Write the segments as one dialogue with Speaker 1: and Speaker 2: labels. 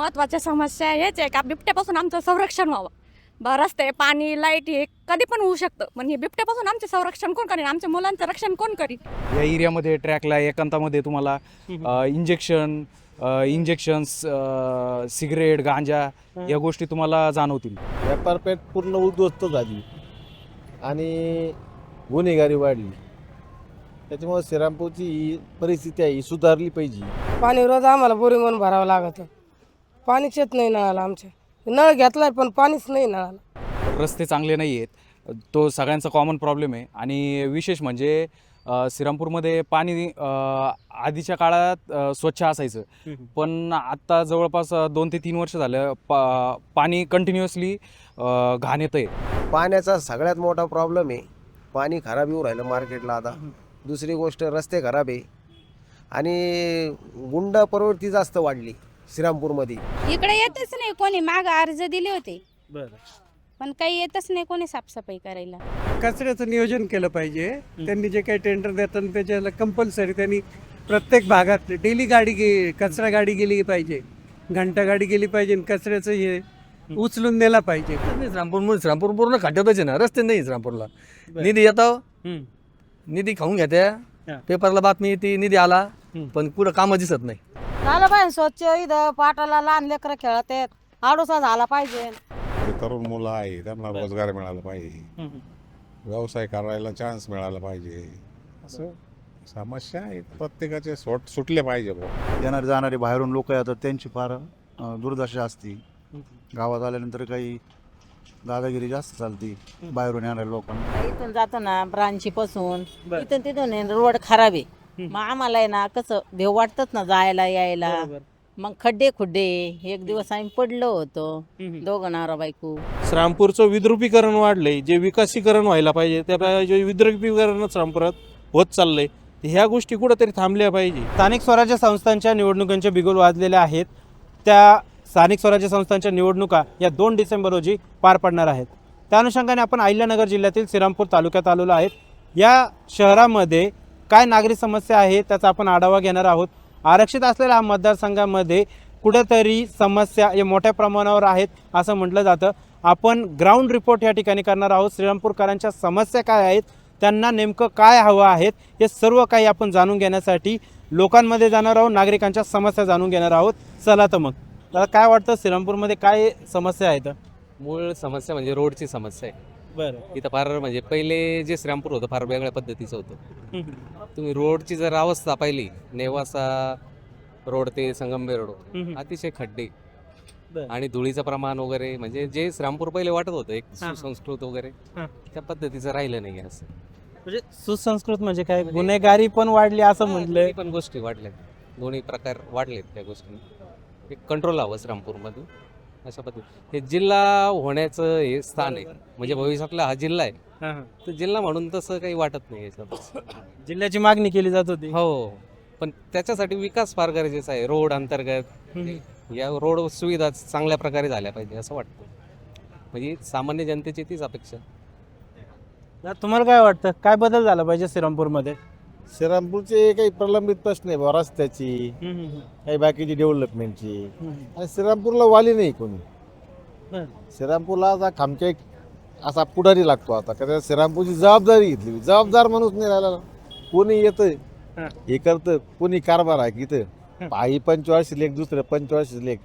Speaker 1: महत्त्वाच्या समस्या हेच आहे का बिबट्यापासून आमचं संरक्षण व्हावं. ब रस्ते पाणी लाइट हे कधी पण होऊ शकतं. पण हे बिबट्यापासून आमचे संरक्षण कोण करेन आमच्या मुलांचं रक्षण कोण करीन
Speaker 2: या एरियामध्ये ट्रॅकला एकांतामध्ये तुम्हाला इंजेक्शन इंजेक्शन्स सिगरेट गांजा या गोष्टी तुम्हाला जाणवतील.
Speaker 3: व्यापारपेठ पूर्ण उद्ध्वस्त झाली आणि गुन्हेगारी वाढली. त्याच्यामुळे श्रीरामपूरची ही परिस्थिती आहे ही सुधारली पाहिजे.
Speaker 4: पाणी रोज आम्हाला बोरिंगवरून भरावं लागतं. पाणीच येत नाही नळाला आमच्या. नळ घेतलाय पण पाणीच नाही नळाला.
Speaker 2: रस्ते चांगले नाही आहेत. तो सगळ्यांचा कॉमन प्रॉब्लेम आहे. आणि विशेष म्हणजे श्रीरामपूरमध्ये पाणी आधीच्या काळात स्वच्छ असायचं. पण आत्ता जवळपास दोन ते तीन वर्ष झालं पा पाणी कंटिन्युअसली घाण येतं आहे
Speaker 5: पाण्याचा सगळ्यात मोठा प्रॉब्लेम आहे. पाणी खराब येऊ राहिलं मार्केटला आता. दुसरी गोष्ट रस्ते खराब आहे. आणि गुंड प्रवृत्ती जास्त वाढली. श्रीरामपूरमध्ये.
Speaker 6: इकडे येतच नाही कोणी. माग अर्ज दिले होते. पण काही येतच नाही कोणी साफसफाई करायला.
Speaker 7: कचऱ्याचं नियोजन केलं पाहिजे. त्यांनी जे काही टेंडर देतात त्याच्याला कंपल्सरी त्यांनी प्रत्येक भागात डेली गाडी गे कचरा गाडी गेली पाहिजे. घंटा गाडी गेली पाहिजे आणि कचऱ्याचं हे उचलून नेला पाहिजे.
Speaker 8: नाही श्रामपूर श्रामपूर पूर्ण खड्ड्यातच आहे ना. रस्ते नाही श्रामपूरला निधी येतो. निधी खाऊन
Speaker 7: हा.
Speaker 8: घेत्या पेपरला बातमी येते निधी आला. पण पुढं कामं दिसत नाही.
Speaker 4: झालं पाहिजे स्वच्छ इथं पाटाला लहान लेकरं खेळत आहेत आडोसा झाला पाहिजे.
Speaker 9: जे तरुण मुलं आहे त्यांना रोजगार मिळाला पाहिजे. व्यवसाय करायला चान्स मिळाला पाहिजे. असं समस्या आहेत प्रत्येकाचे सोट सुटले पाहिजे बुवा.
Speaker 3: येणारे जाणारे बाहेरून लोक येतात त्यांची फार अं, दुर्दशा असते. गावात आल्यानंतर काही दादागिरी जास्त चालते बाहेरून येणाऱ्या लोकांना.
Speaker 4: इथून जातो ना ब्रांची पासून इथून तिथून रोड खराब आहे. मग आम्हाला आहे ना कसं भेव वाटतच ना जायला यायला. मग खड्डे खुड्डे एक दिवस आम्ही पडलो होतो दोघं नारा बायको.
Speaker 10: श्रामपूरचं विद्रुपीकरण वाढलंय जे विकासीकरण व्हायला पाहिजे त्या विद्रुपीकरण श्रामपुरात होत चाललंय ह्या गोष्टी कुठंतरी थांबल्या पाहिजे.
Speaker 11: स्थानिक स्वराज्य संस्थांच्या निवडणुकांचे बिगुल वाजलेले आहेत. त्या स्थानिक स्वराज्य संस्थांच्या निवडणुका या दोन डिसेंबर रोजी पार पडणार आहेत. त्या अनुषंगाने आपण अहिल्यानगर जिल्ह्यातील श्रीरामपूर तालुक्यात आलेलो आहेत. या शहरामध्ये काय नागरिक समस्या आहे त्याचा आपण आढावा घेणार आहोत. आरक्षित असलेल्या हा मतदारसंघामध्ये कुठेतरी समस्या या मोठ्या प्रमाणावर आहेत असं म्हटलं जातं. आपण ग्राउंड रिपोर्ट या ठिकाणी करणार आहोत. श्रीरामपूरकरांच्या समस्या काय आहेत त्यांना नेमकं काय हवं आहेत हे सर्व काही आपण जाणून घेण्यासाठी लोकांमध्ये जाणार आहोत नागरिकांच्या समस्या जाणून घेणार आहोत. चला तर मग. दादा काय वाटतं? श्रीरामपूरमध्ये काय समस्या आहेत
Speaker 8: मूळ समस्या म्हणजे रोडची समस्या आहे.
Speaker 11: बरं.
Speaker 8: इथं फार म्हणजे पहिले जे श्रीरामपूर होतं फार वेगळ्या पद्धतीचं होतं. तुम्ही रोडची जर अवस्था पाहिली नेवासा रोड ते संगमनेर रोड अतिशय खड्डे.
Speaker 11: बरं.
Speaker 8: आणि धुळीचं प्रमाण वगैरे म्हणजे जे श्रीरामपूर पहिले वाटत होतं एक
Speaker 11: हा.
Speaker 8: सुसंस्कृत वगैरे
Speaker 11: हा.
Speaker 8: त्या पद्धतीचं राहिलं नाही असं.
Speaker 11: म्हणजे सुसंस्कृत म्हणजे काय? गुन्हेगारी पण वाढली असं म्हटलंय
Speaker 8: दोन्ही पण गोष्टी वाढल्या. दोन्ही प्रकार वाढलेत त्या गोष्टी एक कंट्रोल हवं श्रीरामपूरमध्ये. अशा पद्धती. हे जिल्हा होण्याचं हे स्थान आहे. म्हणजे भविष्यातला हा जिल्हा आहे.
Speaker 11: हां, हां.
Speaker 8: तर जिल्हा म्हणून तसं काही वाटत नाही याच्यात
Speaker 11: जिल्ह्याची मागणी केली जात होती.
Speaker 8: हो. पण त्याच्यासाठी विकास फार गरजेचा आहे. रोड अंतर्गत या रोड सुविधा चांगल्या प्रकारे झाल्या पाहिजे असं वाटतं. म्हणजे सामान्य जनतेची तीच अपेक्षा.
Speaker 11: तुम्हाला काय वाटतं? काय बदल झाला पाहिजे श्रीरामपूरमध्ये?
Speaker 3: श्रीरामपूरचे काही प्रलंबित प्रश्न आहे बुवा रस्त्याची काही बाकीची डेव्हलपमेंटची आणि श्रीरामपूरला वाली नाही कोणी.
Speaker 11: बरं.
Speaker 3: श्रीरामपूरला आता खामच्या एक असा पुढारी लागतो आता. का त्या श्रीरामपूरची जबाबदारी घेतली. जबाबदार माणूस नाही राहिला. कोणी येतं
Speaker 11: हां.
Speaker 3: हे करतं कोणी कारभार आहे इथं. आई पंचवार्षिक लेख दुसरं पंचवार्षिक लेख.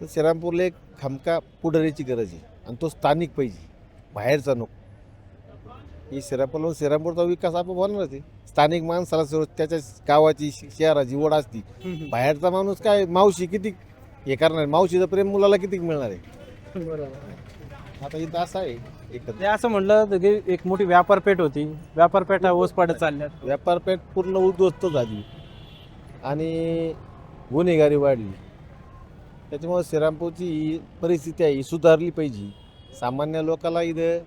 Speaker 3: तर श्रीरामपूरला एक खामका पुढारीची गरज आहे. आणि तो स्थानिक पाहिजे. बाहेरचा नको. ही श्रीरामपूर श्रीरामपूरचा विकास आपण होणारच आहे. स्थानिक माणसाला सर्व त्याच्या गावाची शहराची ओढ असती. बाहेरचा माणूस काय मावशी किती हे करणार? मावशीचं प्रेम मुलाला किती मिळणार आहे? आता इथं असं आहे एकत्र
Speaker 11: ते असं म्हटलं होतं की एक मोठी व्यापारपेठ होती. व्यापारपेठा ओस पडत चालल्यात.
Speaker 3: व्यापारपेठ पूर्ण उद्ध्वस्त झाली. आणि गुन्हेगारी वाढली. त्याच्यामुळे श्रीरामपूरची ही परिस्थिती आहे ही सुधारली पाहिजे. सामान्य लोकाला इथं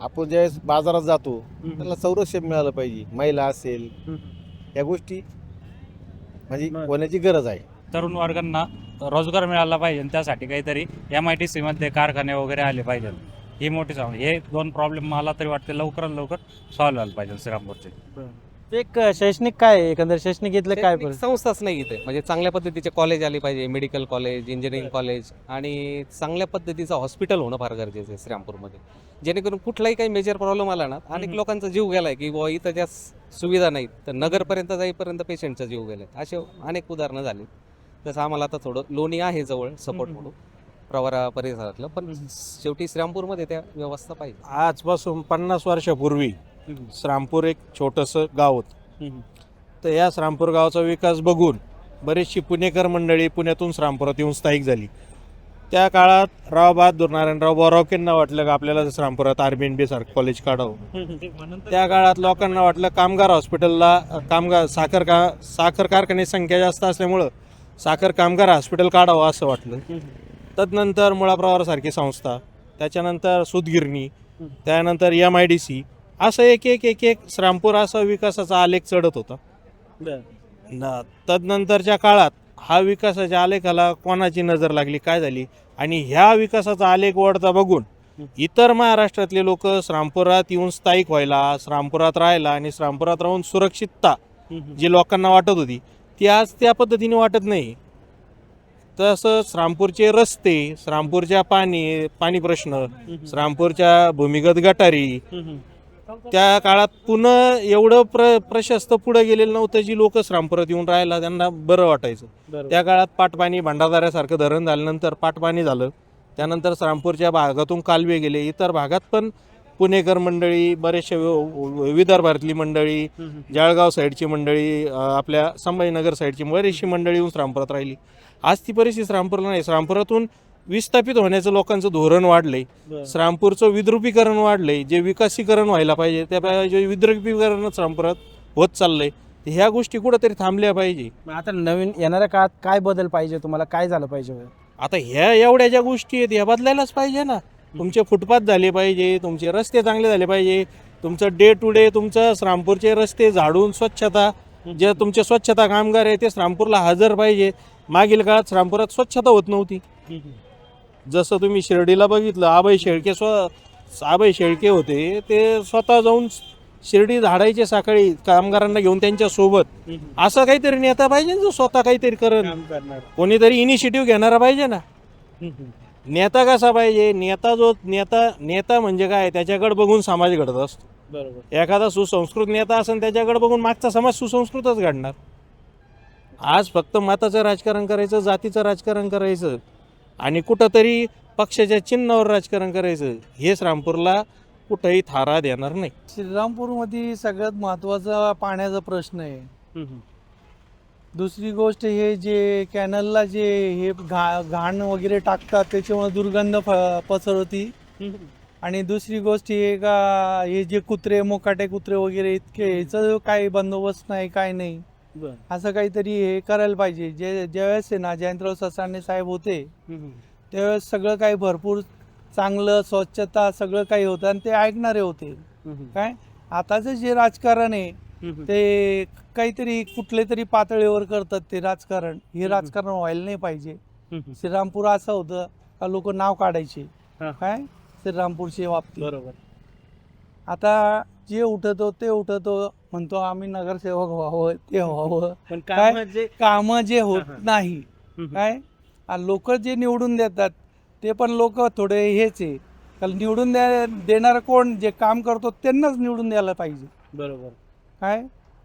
Speaker 3: आपण ज्यावेळेस बाजारात जातो त्याला संरक्षण मिळालं पाहिजे. महिला असेल या गोष्टी म्हणजे
Speaker 11: बरं.
Speaker 3: होण्याची गरज आहे.
Speaker 2: तरुण वर्गांना रोजगार मिळाला पाहिजे आणि त्यासाठी काहीतरी एम आय टी सीमध्ये कारखाने वगैरे आले पाहिजे. ही मोठी समस्या हे दोन प्रॉब्लेम मला तरी वाटते लवकरात लवकर सॉल्व्ह व्हायला पाहिजे श्रीरामपूरचे.
Speaker 11: एक शैक्षणिक काय आहे? एकंदर शैक्षणिक इथलं काय
Speaker 8: शैक्षणिक? संस्थाच नाही इथे. म्हणजे चांगल्या पद्धतीचे कॉलेज आले पाहिजे मेडिकल कॉलेज इंजिनिअरिंग कॉलेज आणि चांगल्या पद्धतीचं हॉस्पिटल होणं फार गरजेचं आहे श्रीरामपूरमध्ये. जेणेकरून कुठलाही काही मेजर प्रॉब्लेम आला ना अनेक. लोकांचा जीव गेलाय की बुवा इथं ज्या सुविधा नाहीत. तर नगरपर्यंत जाईपर्यंत पेशंटचा जीव गेलाय. असे अनेक उदाहरणं झाली. तसं आम्हाला आता थोडं लोणी आहे जवळ सपोर्ट. म्हणून प्रवरा परिसरातलं. पण शेवटी श्रीरामपूरमध्ये त्या व्यवस्था पाहिजे.
Speaker 10: आजपासून पन्नास वर्षापूर्वी श्रामपूर एक छोटंसं गाव होतं. तर या श्रामपूर गावाचा विकास बघून बरेचशी पुणेकर मंडळी पुण्यातून श्रामपुरात येऊन स्थायिक झाली. त्या काळात राव बहादूर नारायणराव बोरावकेंना वाटलं का आपल्याला श्रामपुरात आर बी एन बी सारखं कॉलेज काढावं त्या काळात लोकांना वाटलं कामगार हॉस्पिटलला कामगार साखर का साखर कारखान्याची संख्या जास्त असल्यामुळं साखर कामगार हॉस्पिटल काढावं असं वाटलं. तदनंतर मुळाप्रवारासारखी संस्था त्याच्यानंतर सुतगिरणी त्यानंतर एम आय डी सी असं एक एक एक एक श्रामपूर असा विकासाचा आलेख चढत होता. न तदनंतरच्या काळात हा विकासाच्या आलेखाला कोणाची नजर लागली काय झाली? आणि ह्या विकासाचा आलेख वाढता बघून इतर महाराष्ट्रातले लोक श्रामपुरात येऊन स्थायिक व्हायला श्रामपुरात राहायला आणि श्रामपुरात राहून सुरक्षितता जी लोकांना वाटत होती ती आज त्या पद्धतीने वाटत नाही. तसं श्रामपूरचे रस्ते श्रामपूरच्या पाणी पाणी प्रश्न श्रामपूरच्या भूमिगत गटारी त्या काळात पुन्हा एवढं प्र प्रशस्त पुढे गेलेलं नव्हतं जी लोक श्रामपुरात येऊन राहायला त्यांना बरं वाटायचं. त्या काळात पाटपाणी भंडारदाऱ्यासारखं धरण झाल्यानंतर पाटपाणी झालं. त्यानंतर श्रामपूरच्या भागातून कालवे गेले. इतर भागात पण पुणेकर मंडळी बरेचशे विदर्भातली मंडळी जळगाव साईडची मंडळी आपल्या संभाजीनगर साईडची बरीचशी मंडळी येऊन श्रामपुरात राहिली. आज ती परिस्थिती श्रामपूरला नाही. श्रामपुरातून विस्थापित होण्याचं लोकांचं धोरण वाढलंय श्रामपूरचं विद्रुपीकरण वाढलंय जे विकासीकरण व्हायला पाहिजे त्या पाहिजे विद्रुपीकरण श्रामपुरात होत चाललंय ह्या गोष्टी कुठंतरी थांबल्या पाहिजे.
Speaker 11: आता नवीन येणाऱ्या काळात काय बदल पाहिजे तुम्हाला? काय झालं पाहिजे?
Speaker 10: आता ह्या एवढ्या ज्या गोष्टी आहेत ह्या बदलायलाच पाहिजे ना. तुमचे फुटपाथ झाले पाहिजे तुमचे रस्ते चांगले झाले पाहिजे. तुमचं डे टू डे तुमचं श्रामपूरचे रस्ते झाडून स्वच्छता जे तुमचे स्वच्छता कामगार आहे ते श्रामपूरला हजर पाहिजे. मागील काळात श्रामपुरात स्वच्छता होत नव्हती. जसं तुम्ही शिर्डीला बघितलं आबाई शेळके स्व आबाई शेळके होते ते स्वतः जाऊन शिर्डी झाडायचे सकाळी कामगारांना घेऊन त्यांच्यासोबत. असं काहीतरी नेता पाहिजे ना जो स्वतः काहीतरी करत कोणीतरी इनिशिएटिव्ह घेणारा पाहिजे ना. नेता कसा पाहिजे? नेता जो नेता नेता म्हणजे काय? त्याच्याकडे बघून समाज घडत असतो.
Speaker 11: बरोबर.
Speaker 10: एखादा सुसंस्कृत नेता असेल त्याच्याकडे बघून मागचा समाज सुसंस्कृतच घडणार. आज फक्त मताचं राजकारण करायचं जातीचं राजकारण करायचं. आणि कुठंतरी पक्षाच्या चिन्हावर राजकारण करायचं हे श्रामपूरला कुठंही थारा देणार नाही.
Speaker 7: श्रीरामपूरमध्ये सगळ्यात महत्त्वाचा पाण्याचा प्रश्न आहे. दुसरी गोष्ट हे जे कॅनलला जे हे घा घाण वगैरे टाकतात त्याच्यामुळे दुर्गंध पसरवती. आणि दुसरी गोष्ट हे का हे जे कुत्रे मोकाटे कुत्रे वगैरे इतके ह्याचं काही बंदोबस्त नाही काय नाही. असं काहीतरी हे करायला पाहिजे. जे ज्यावेळेस ना जयंतराव ससाणे साहेब होते त्यावेळेस सगळं काही भरपूर चांगलं स्वच्छता सगळं काही होतं आणि ते ऐकणारे होते. काय? आताचं जे राजकारण आहे ते काहीतरी कुठले तरी पातळीवर करतात ते राजकारण. हे राजकारण व्हायला नाही पाहिजे. श्रीरामपूर असं होतं का लोक नाव काढायचे. काय? श्रीरामपूरच्या बाबतीत.
Speaker 11: बरोबर.
Speaker 7: आता जे उठतो ते उठतो. म्हणतो आम्ही नगरसेवक व्हावं ते व्हावं.
Speaker 11: पण
Speaker 7: काय?
Speaker 11: काम जे
Speaker 7: कामं जे होत. नाही. काय? लोक जे निवडून देतात ते पण लोक थोडे हेच आहे. कारण निवडून द्या देणारं कोण जे काम करतो त्यांनाच निवडून द्यायला पाहिजे.
Speaker 11: बरोबर.
Speaker 7: काय?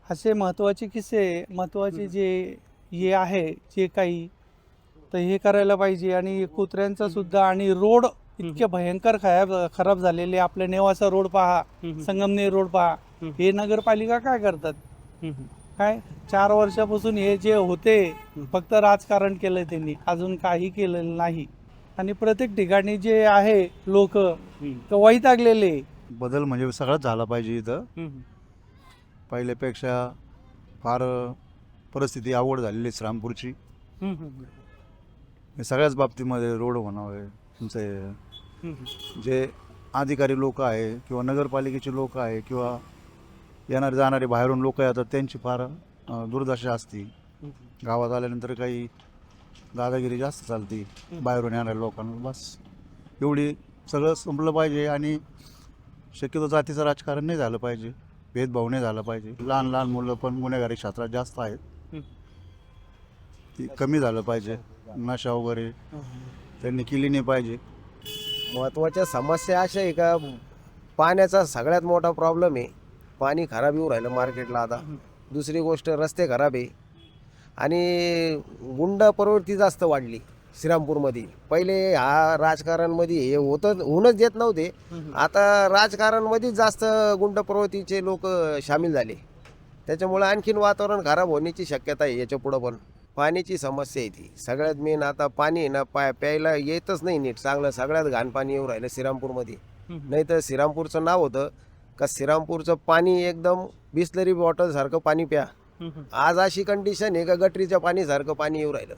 Speaker 7: असे महत्त्वाचे किस्से महत्त्वाचे जे हे आहे जे काही तर हे करायला पाहिजे. आणि कुत्र्यांचा सुद्धा आणि रोड इतके भयंकर खराब खराब झालेले आपले नेवासा रोड पहा संगमनेर रोड पहा. हे नगरपालिका काय करतात? काय? चार वर्षापासून हे जे होते फक्त राजकारण केलं त्यांनी. अजून काही केलेलं नाही. आणि प्रत्येक ठिकाणी जे आहे लोक वैतागलेले
Speaker 12: बदल म्हणजे सगळंच झाला पाहिजे इथं. पहिल्यापेक्षा फार परिस्थिती अवघड झालेली आहे श्रामपूरची. सगळ्याच बाबतीमध्ये रोड म्हणावे तुमचे जे अधिकारी लोक आहे किंवा नगरपालिकेचे लोक आहे किंवा येणारे जाणारे बाहेरून लोक येतात त्यांची फार दुर्दशा असते. गावात आल्यानंतर काही दादागिरी जास्त चालते बाहेरून येणाऱ्या लोकांना बस. एवढी सगळं संपलं पाहिजे आणि शक्यतो जातीचं राजकारण नाही झालं पाहिजे भेदभाव नाही झाला पाहिजे. लहान लहान मुलं पण गुन्हेगारी क्षेत्रात जास्त आहेत.
Speaker 11: हं.
Speaker 12: ती कमी झालं पाहिजे. नशा वगैरे त्यांनी केली नाही पाहिजे.
Speaker 5: महत्त्वाच्या समस्या अशा आहे का? पाण्याचा सगळ्यात मोठा प्रॉब्लेम आहे. पाणी खराब येऊ राहिलं मार्केटला आता. दुसरी गोष्ट रस्ते खराब आहे. आणि गुंड प्रवृत्ती जास्त वाढली श्रीरामपूरमध्ये. पहिले हा राजकारणमध्ये हे होतं होऊनच देत नव्हते. आता राजकारणमध्ये जास्त गुंड प्रवृत्तीचे लोक सामील झाले. त्याच्यामुळे आणखीन वातावरण खराब होण्याची शक्यता आहे याच्या पुढं पण. पाण्याची समस्या आहे ती. सगळ्यात मेन आता पाणी ना पाय प्यायला येतच नाही नीट. चांगलं सगळ्यात घाण पाणी येऊ राहिलं श्रीरामपूरमध्ये. नाही तर श्रीरामपूरचं नाव होतं का श्रीरामपूरचं पाणी एकदम बिस्लरी बॉटलसारखं पाणी प्या. आज अशी कंडिशन आहे का गटरीच्या पाणीसारखं पाणी येऊ राहिलं.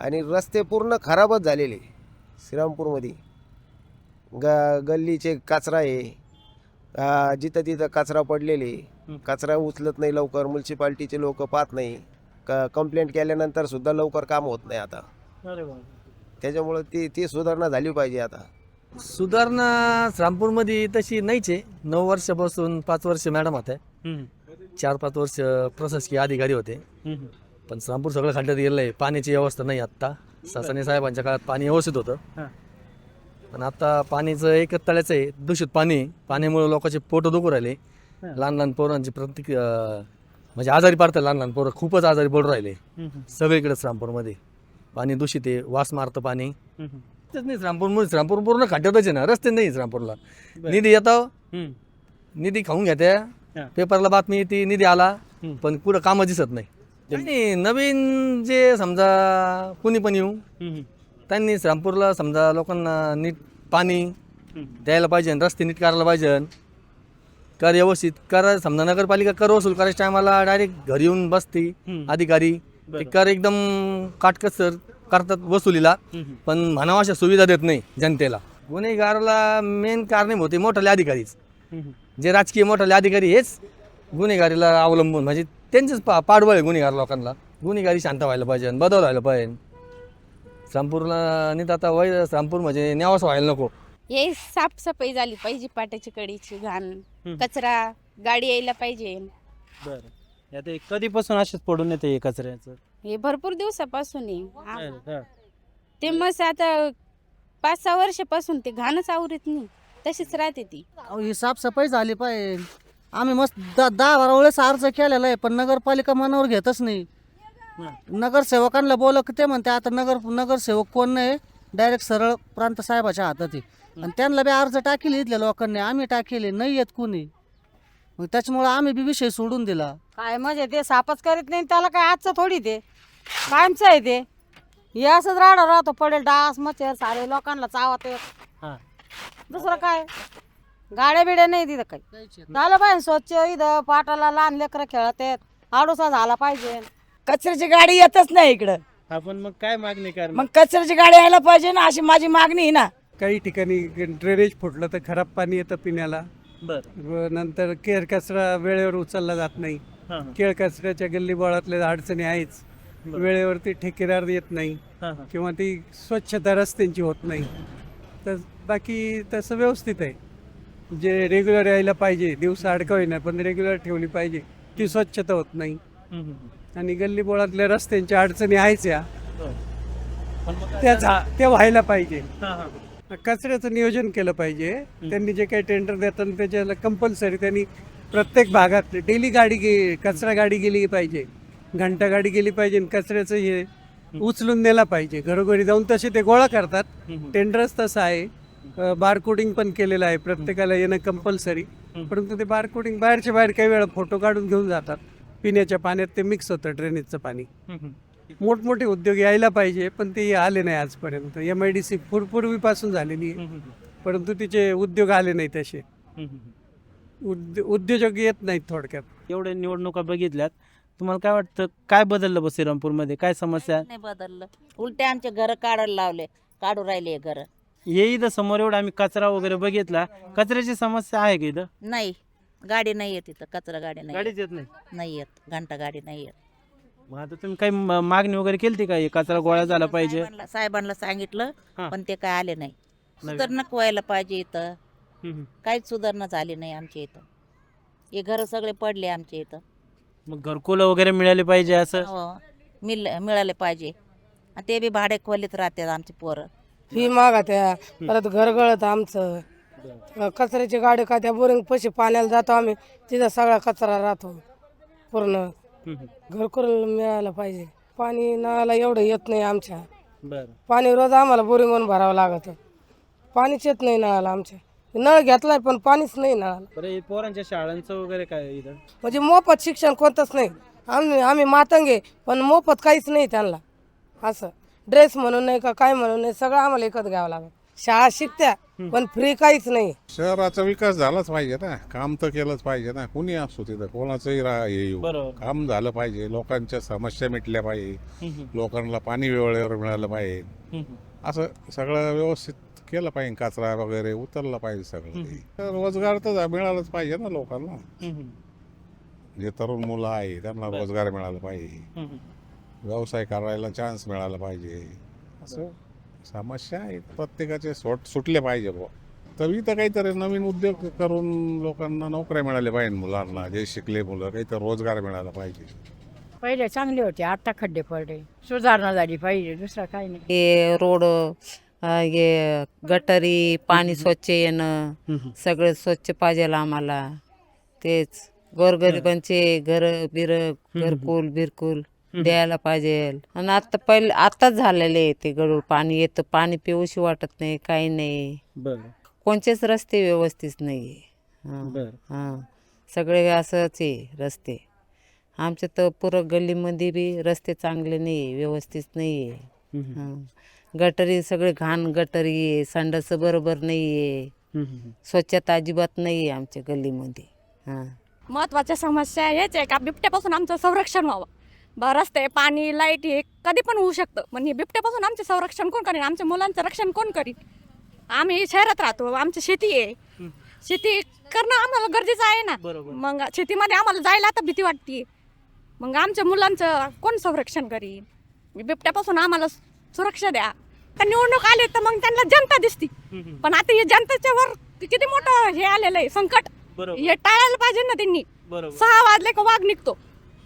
Speaker 5: आणि रस्ते पूर्ण खराबच झालेले श्रीरामपूरमध्ये. ग गल्लीचे कचरा आहे. जिथं तिथं कचरा पडलेले. कचरा उचलत नाही लवकर म्युन्सिपाल्टीचे लोक पाहत नाही. क कंप्लेंट केल्यानंतर सुद्धा लवकर काम होत नाही आता. त्याच्यामुळं ती ती सुधारणा झाली पाहिजे आता.
Speaker 13: सुधारणा श्रामपूरमध्ये तशी नाहीच. आहे नऊ वर्षापासून पाच वर्ष मॅडम होत्या. चार पाच वर्ष प्रशासकीय अधिकारी होते. पण श्रामपूर सगळं खड्ड्यात गेलं आहे पाण्याची व्यवस्था नाही आत्ता. शासने साहेबांच्या काळात पाणी व्यवस्थित होतं. पण आता पाणीचं एकच तळ्याचं आहे. दूषित पाणी. पाण्यामुळे लोकांचे पोटं दुखू राहिले. लहान लहान पोरांची प्रत्येक म्हणजे आजारी पडतात लहान लहान पोरं. खूपच आजारी पडून राहिले. सगळीकडे श्रामपूरमध्ये पाणी दूषित आहे. वास मारतं पाणी. तेच नाही श्रामपूर श्रामपूर पूर्ण खड्ड्यातच आहे ना रस्ते नाही श्रामपूरला निधी येतो? निधी खाऊन घेत्या
Speaker 11: हा.
Speaker 13: पेपरला बातमी येते निधी आला. पण पुढं कामं दिसत नाही. आणि नवीन जे समजा कुणी पण येऊ त्यांनी श्रामपूरला समजा लोकांना नीट पाणी द्यायला पाहिजे रस्ते नीट करायला पाहिजे. कर व्यवस्थित कर समजा नगरपालिका कर वसूल करायच्या टायमाला डायरेक्ट घरी येऊन बसते. अधिकारी. कर एकदम काटकसर. करतात वसुलीला पण म्हणावं अशा सुविधा देत नाही जनतेला. गुन्हेगाराला मेन कारणीभूत मोठाले अधिकारीच. जे राजकीय मोठाले अधिकारी हेच गुन्हेगारीला अवलंबून म्हणजे त्यांचेच पा पाठबळ आहे गुन्हेगार लोकांना. गुन्हेगारी शांत व्हायला पाहिजे बदल व्हायला पाहिजे. नाही तर आता वय श्रामपूर म्हणजे न्यावास व्हायला नको.
Speaker 6: हे साफसफाई झाली पाहिजे पाट्याची कडीची घाण. कचरा गाडी यायला पाहिजे.
Speaker 11: बरं. आता हे कधीपासून असेच पडून येते हे कचऱ्याचं?
Speaker 6: हे भरपूर दिवसापासून आहे आ-
Speaker 11: हा.
Speaker 6: ते मस्त आता पाच सहा वर्षापासून ते घाणच आवरत नाही तशीच राहते ती.
Speaker 2: अहो, ही साफसफाई झाली पाहिजे. आम्ही मस्त द दहा बारा वेळेस अर्ज केलेला आहे पण नगरपालिका मनावर घेतच नाही. नगरसेवकांना बोल ते म्हणते आता नगर नगरसेवक कोण नाही डायरेक्ट सरळ प्रांत साहेबाच्या हातात आहे आणि त्यांना बी अर्ज टाकेले इथल्या लोकांनी आम्ही टाकेले नाही येत कुणी. मग त्याच्यामुळे आम्ही बी विषय सोडून दिला.
Speaker 14: काय म्हणजे ते सापच करीत नाही त्याला काय आजचं थोडी ते. कायमचं आहे ते. हे असंच राडा राहतो पडेल डास मच्छर सारे लोकांना चावत
Speaker 11: हा.
Speaker 14: दुसरं काय? गाड्या बिड्या नाही तिथं काही. झालं पाहिजे स्वच्छ इथं पाटाला लहान लेकरं खेळत आहेत. आडोसा झाला पाहिजे.
Speaker 2: कचऱ्याची गाडी येतच नाही इकडं.
Speaker 11: आपण मग काय मागणी करणार?
Speaker 2: मग कचऱ्याची गाडी यायला पाहिजे ना अशी माझी मागणी आहे ना.
Speaker 15: काही ठिकाणी ड्रेनेज फुटलं तर खराब पाणी येतं पिण्याला.
Speaker 11: बरं.
Speaker 15: व नंतर केर कचरा वेळेवर उचलला जात नाही.
Speaker 11: हां
Speaker 15: केळ कचऱ्याच्या गल्ली बोळातल्या अडचणी आहेच. वेळेवरती ठेकेदार येत नाही
Speaker 11: हां हां.
Speaker 15: किंवा ती स्वच्छता रस्त्यांची होत नाही. तर बाकी तसं व्यवस्थित आहे. जे रेग्युलर यायला पाहिजे दिवसा अडका होईना पण रेग्युलर ठेवली पाहिजे ती स्वच्छता होत नाही. आणि गल्ली बोळातल्या रस्त्यांच्या अडचणी आहेच या.
Speaker 11: पण मग
Speaker 15: त्या झा त्या व्हायला पाहिजे.
Speaker 11: हां हां.
Speaker 15: कचऱ्याचं नियोजन केलं पाहिजे. त्यांनी जे काही टेंडर देतात त्याच्याला कंपल्सरी त्यांनी प्रत्येक भागात डेली गाडी गे कचरा गाडी गेली पाहिजे. घंटा गाडी गेली पाहिजे आणि कचऱ्याचं हे उचलून नेला पाहिजे. घरोघरी जाऊन तसे ते गोळा करतात. टेंडरच तसं आहे. बारकोडिंग पण केलेलं आहे. प्रत्येकाला येणं कंपल्सरी परंतु ते बारकोडिंग बाहेरच्या बाहेर काही वेळा फोटो काढून घेऊन जातात. पिण्याच्या पाण्यात ते मिक्स होतं ड्रेनेजचं पाणी. मोठमोठे उद्योग यायला पाहिजे पण ते आले नाही आजपर्यंत. एम आय डी सी पूर्वीपासून झालेली आहे. परंतु तिचे उद्योग आले नाही तसे उद्य उद्योजक येत नाहीत थोडक्यात.
Speaker 11: एवढ्या निवडणुका बघितल्यात तुम्हाला काय वाटतं काय बदललं बस श्रीरामपूरमध्ये? काय समस्या?
Speaker 14: नाही बदललं. उलटे आमचे घर काढायला लावले काढू राहिले घर.
Speaker 11: हे इथं समोर एवढं आम्ही कचरा वगैरे बघितला. कचऱ्याची समस्या आहे का इथं?
Speaker 14: नाही. गाडी नाही येत इथं. कचरा गाडी नाही
Speaker 11: गाडीच येत. नाही.
Speaker 14: येत. नाही येत. घंटा गाडी नाही येत.
Speaker 11: मग आता तुम्ही काही म- मागणी वगैरे केली का? हे कचरा गोळा झाला पाहिजे.
Speaker 14: साहेबांना- साहेबांना सांगितलं
Speaker 11: हा.
Speaker 14: पण ते काय आले नाही.
Speaker 11: नाही.
Speaker 14: सुधारणा व्हायला पाहिजे इथं.
Speaker 11: हम्म.
Speaker 14: काहीच सुधारणा झाली नाही आमच्या इथं.
Speaker 4: हे घर सगळे पडले आमचे इथं.
Speaker 11: मग घरकुल वगैरे मिळाले पाहिजे असं?
Speaker 4: हो, मिळ मिळाले पाहिजे. आणि ते बी भाडे खोलीत राहतात आमचे पोरं.
Speaker 16: फी मागा त्या परत घर गळत आमचं. कचऱ्याची गाडी का त्या बोरिंग पशी पाण्याला जातो आम्ही. तिथं सगळा कचरा राहतो. पूर्ण. घरकुल मिळालं पाहिजे. पाणी नळाला एवढं येत नाही आमच्या.
Speaker 11: बरं.
Speaker 16: पाणी रोज आम्हाला बोरिंगहून भरावं लागतं. पाणीच येत नाही नळाला आमच्या. नळ घेतलाय पण पाणीच नाही नळाला.
Speaker 11: बरं हे पोरांच्या शाळांचं वगैरे काय इथं?
Speaker 16: म्हणजे मोफत शिक्षण कोणतंच नाही. आम्ही आम्ही मातंगे पण मोफत काहीच नाही त्यांना. असं. ड्रेस म्हणून नाही का काय म्हणून नाही सगळं आम्हाला एकच घ्यावं लागतं. शाळा शिकत्या. पण फ्री काहीच नाही.
Speaker 9: शहराचा विकास झालाच पाहिजे ना. काम तर केलंच पाहिजे ना. कुणी असो तिथं कोणाचंही रा हे येऊ.
Speaker 11: बरोबर.
Speaker 9: काम झालं पाहिजे. लोकांच्या समस्या मिटल्या पाहिजे. लोकांना पाणी वेळेवर मिळालं पाहिजे. असं सगळं व्यवस्थित केलं पाहिजे. कचरा वगैरे उतरला पाहिजे सगळं. ते. तर रोजगार तर जा- मिळालंच पाहिजे ना लोकांना. जे तरुण मुलं आहे त्यांना रोजगार मिळाला पाहिजे. व्यवसाय करायला चान्स मिळाला पाहिजे. असं. समस्या आहेत प्रत्येकाचे सोट सुटले पाहिजे बुवा. तर इथं काहीतरी नवीन उद्योग करून लोकांना नोकऱ्या मिळाल्या पाहिजे मुलांना. जे शिकले मुलं काहीतरी रोजगार मिळाला पाहिजे.
Speaker 17: पहिले चांगले होते. आता खड्डे पडले. सुधारणा झाली पाहिजे. दुसरं काही नाही.
Speaker 4: हे रोड हे गटारी पाणी स्वच्छ येणं सगळं स्वच्छ पाहिजे आम्हाला. तेच. गोरगरिबांचे घर बिर घरकुल बिरकुल. द्यायला पाहिजे. आणि आता पहिले आताच झालेले आहे ते गडूळ पाणी. येतं पाणी पिऊशी वाटत नाही काही नाही.
Speaker 11: बरं.
Speaker 4: कोणतेच रस्ते व्यवस्थित नाही आहे
Speaker 11: बरं.
Speaker 4: हां. सगळे असंच आहे रस्ते. आमच्या तर पुरं गल्लीमध्ये बी रस्ते चांगले नाही आहे व्यवस्थित नाही आहे हां. गटरी सगळे घाण गटरी आहे संडासं बरोबर नाही आहे स्वच्छता अजिबात नाही आहे आमच्या गल्लीमध्ये. हां.
Speaker 1: महत्त्वाच्या समस्या हेच आहे का बिबट्यापासून आमचं संरक्षण व्हावं? रस्ते पाणी लाइट हे कधी पण होऊ शकतं. पण हे बिबट्यापासून आमचे संरक्षण कोण करेन आमच्या मुलांचं रक्षण कोण करीन आम्ही शहरात राहतो आमची शेती आहे. शेती करणं आम्हाला गरजेचं आहे ना. मग शेतीमध्ये आम्हाला जायला आता भीती वाटते मग आमच्या मुलांचं कोण संरक्षण करीन बिबट्यापासून आम्हाला सुरक्षा द्या. तर निवडणूक आले तर मग त्यांना जनता दिसती. पण आता हे जनतेच्या वर किती मोठं हे आलेलं आहे संकट. हे टाळायला पाहिजे ना त्यांनी. सहा वाजले का वाघ निघतो.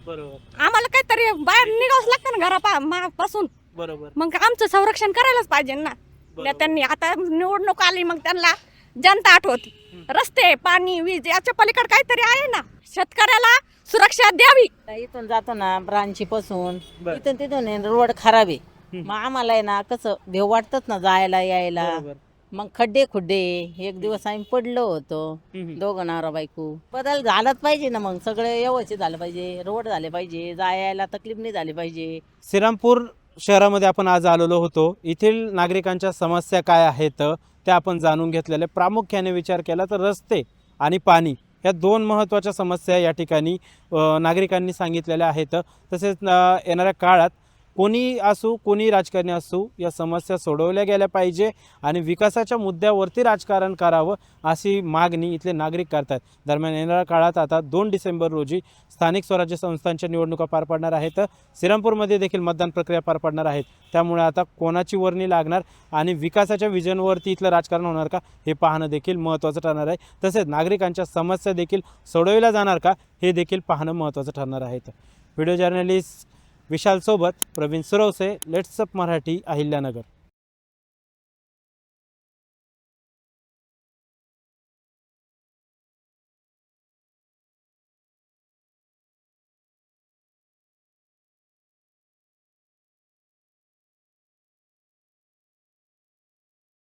Speaker 11: बरोबर.
Speaker 1: आम्हाला काहीतरी बाहेर निघावंच लागतं ना घरापासून
Speaker 11: बरोबर.
Speaker 1: मग आमचं संरक्षण करायलाच पाहिजे ना. नेत्यांनी आता निवडणूक आली मग त्यांना जनता आठवती. रस्ते पाणी वीज याच्या पलीकडे काहीतरी आहे ना. शेतकऱ्याला सुरक्षा द्यावी.
Speaker 4: इथून जातो ना ब्रांची पासून. इथून तिथून रोड खराब आहे. मग आम्हाला आहे ना कसं भेव वाटतच ना जायला यायला?
Speaker 11: बरोबर.
Speaker 4: मग खड्डे खुड्डे एक दिवस आम्ही पडलो होतो. दोघं नवरा बायको बदल झालाच पाहिजे ना मग सगळं व्यवस्थित झालं पाहिजे रोड झाले पाहिजे जायला तकलीफ नाही झाली पाहिजे.
Speaker 11: श्रीरामपूर शहरामध्ये आपण आज आलेलो होतो. येथील नागरिकांच्या समस्या काय आहेत त्या आपण जाणून घेतलेल्या प्रामुख्याने विचार केला तर रस्ते आणि पाणी या दोन महत्त्वाच्या समस्या या ठिकाणी अ, नागरिकांनी सांगितलेल्या आहेत. तसेच अ, येणाऱ्या काळात कोणी असू कोणी राजकारणी असू या समस्या सोडवल्या गेल्या पाहिजे आणि विकासाच्या मुद्द्यावरती राजकारण करावं अशी मागणी इथले नागरिक करतात. दरम्यान येणाऱ्या काळात आता दोन डिसेंबर रोजी स्थानिक स्वराज्य संस्थांच्या निवडणुका पार पडणार आहेत. श्रीरामपूरमध्ये देखील मतदान प्रक्रिया पार पडणार आहेत. त्यामुळे आता कोणाची वर्णी लागणार आणि विकासाच्या विजनवरती इथलं राजकारण होणार का हे पाहणं देखील महत्त्वाचं ठरणार आहे. तसेच नागरिकांच्या समस्या देखील सोडवल्या जाणार का हे देखील पाहणं महत्त्वाचं ठरणार आहेत व्हिडिओ जर्नलिस्ट विशालसोबत प्रवीण सुरवसे लेट्सअप मराठी अहिल्यानगर.